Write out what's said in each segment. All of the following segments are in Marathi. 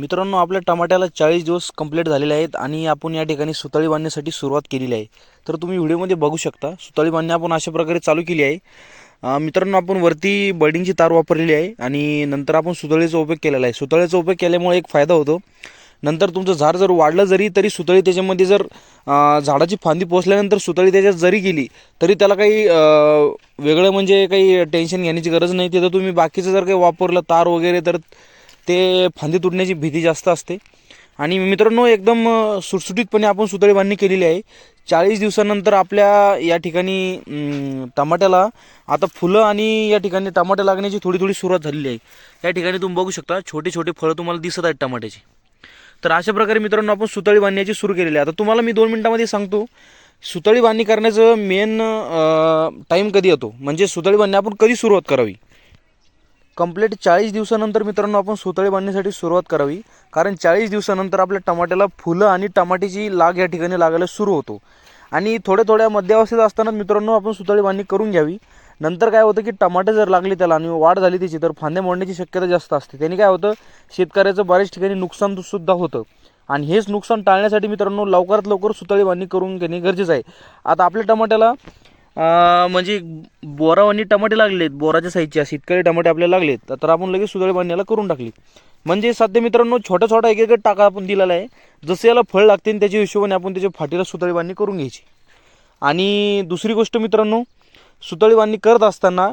मित्रांनो आपल्या टमाट्याला चाळीस दिवस कंप्लीट झालेले आहेत आणि आपण या ठिकाणी सुताळी बांधण्यासाठी सुरुवात केलेली आहे. तर तुम्ही व्हिडिओमध्ये बघू शकता सुताळी बांधणी आपण अशा प्रकारे चालू केली आहे. मित्रांनो आपण वरती बर्डिंगची तार वापरलेली आहे आणि नंतर आपण सुतळीचा उपयोग केलेला आहे. सुतळीचा उपयोग केल्यामुळे एक फायदा होतो. नंतर तुमचं झाड जर वाढलं जरी तरी सुतळी त्याच्यामध्ये जर झाडाची फांदी पोचल्यानंतर सुतळी त्याच्यात जरी गेली तरी त्याला काही वेगळं म्हणजे काही टेन्शन घेण्याची गरज नाही. तिथं तुम्ही बाकीचं जर काही वापरलं तार वगैरे तर ते फांदी तुटण्याची भीती जास्त असते. आणि मित्रांनो एकदम सुटसुटीतपणे आपण सुतळी बांधणी केलेली आहे. चाळीस दिवसानंतर आपल्या या ठिकाणी टमाट्याला आता फुलं आणि या ठिकाणी टमाटे लागण्याची थोडी थोडी सुरुवात झालेली आहे. या ठिकाणी तुम्ही बघू शकता छोटे छोटे फळं तुम्हाला दिसत आहेत टमाट्याची. तर अशा प्रकारे मित्रांनो आपण सुतळी बांधण्याची सुरू केलेली आहे. आता तुम्हाला मी दोन मिनटामध्ये सांगतो सुतळी बांधणी करण्याचं मेन टाईम कधी येतो? म्हणजे सुतळी बांधणी आपण कधी सुरुवात करावी? कंप्लीट चाळीस दिवसानंतर मित्रांनो आपण सुतळे बांधण्यासाठी सुरुवात करावी. कारण चाळीस दिवसानंतर आपल्या टमाट्याला फुलं आणि टमाट्याची लाग या ठिकाणी लागायला सुरू होतो. आणि थोड्या थोड्या मध्यावस्थेत असताना मित्रांनो आपण सुतळी बांधणी करून घ्यावी. नंतर काय होतं की टमाटे जर लागले त्याला आणि वाढ झाली त्याची तर फांद्या मोडण्याची शक्यता जास्त असते. त्याने काय होतं शेतकऱ्याचं बऱ्याच ठिकाणी नुकसान सुद्धा होतं. आणि हेच नुकसान टाळण्यासाठी मित्रांनो लवकरात लवकर सुतळी बांधणी करून घेणे गरजेचं आहे. आता आपल्या टमाट्याला म्हणजे म्हणजे आणि टमाटे लागलेत बोराच्या साईजचे असे इतकडे टमाटे आपल्याला लागलेत तर आपण लगेच सुतळी बांधण्याला करून टाकली. म्हणजे सध्या मित्रांनो छोटा छोटा एक एक टाका आपण दिलेला आहे. जसं याला फळ लागते त्याच्या हिशोबाने आपण त्याच्या फाटीला सुतळी बांधणी करून घ्यायची. आणि दुसरी गोष्ट मित्रांनो सुतळी बांधणी करत असताना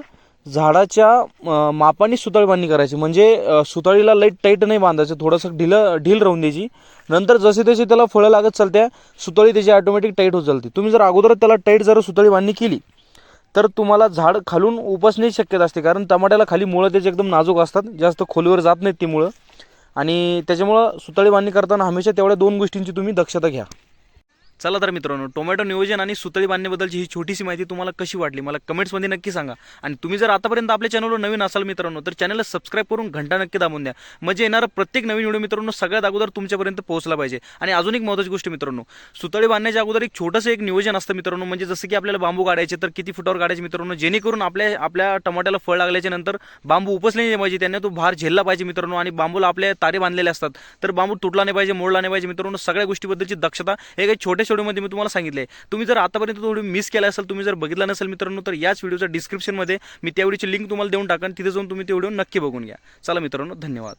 झाडाच्या मापाने सुतळी बांधणी करायची. म्हणजे सुताळीला सुतळीला लाइट टाईट नाही बांधायचं थोडंसं ढील ढील राहून द्यायची. नंतर जसे तसे त्याला फळं लागत चालत्या सुतळी त्याची ऑटोमॅटिक टाईट होत चालते. तुम्ही जर अगोदर त्याला टाईट जर सुतळी बांधणी केली तर तुम्हाला झाड खालून उपसण्याची शक्यता असते. कारण टमाट्याला खाली मुळं त्याचे एकदम नाजूक असतात जास्त खोलीवर जात नाहीत ती मुळं. आणि त्याच्यामुळं सुतळी बांधणी करताना हमेशा तेवढ्या दोन गोष्टींची तुम्ही दक्षता घ्या. चला तर मित्रांनो टोमॅटो नियोजन आणि सुतळी बांधण्याबद्दलची ही छोटीशी माहिती तुम्हाला कशी वाटली मला कमेंट्समध्ये नक्की सांगा. आणि तुम्ही जर आतापर्यंत आपल्या चॅनलवर नवीन असाल मित्रांनो तर चॅनलला सबस्क्राईब करून घंटा नक्की दाबून द्या. म्हणजे येणारा प्रत्येक नवीन व्हिडिओ मित्रांनो सगळ्यात अगोदर तुमच्यापर्यंत पोहोचला पाहिजे. आणि अजून एक महत्त्वाची गोष्ट मित्रांनो सुतळी बांधण्याच्या अगोदर एक छोटंसं एक नियोजन असतं मित्रांनो म्हणजे जसं की आपल्याला बांबू काढायचे तर किती फुटावर काढायचे मित्रांनो जेणेकरून आपल्या आपल्या टमाट्याला फळ लागल्याच्या नंतर बांबू उपसले नाही पाहिजे त्यांना तो भार झेलला पाहिजे मित्रांनो आणि बांबूला आपल्या तारे बांधलेले असतात. तर बांबू तुटला नाही पाहिजे मोडला नाही पाहिजे मित्रांनो सगळ्या गोष्टीबद्दलची दक्षता हे काही छोट्या छोट्यामध्ये मी तुम्हाला सांगितले तुम्ही जर आतापर्यंत थोडी मिस केला असेल तुम्ही जर बघितला नसेल मित्रांनो तर याच व्हिडिओच्या डिस्क्रिप्शनमध्ये मी त्यावेळीची लिंक तुम्हाला देऊन टाकन. तिथे जाऊन तुम्ही ते व्हिडिओ नक्की बघून घ्या. चला मित्रांनो धन्यवाद.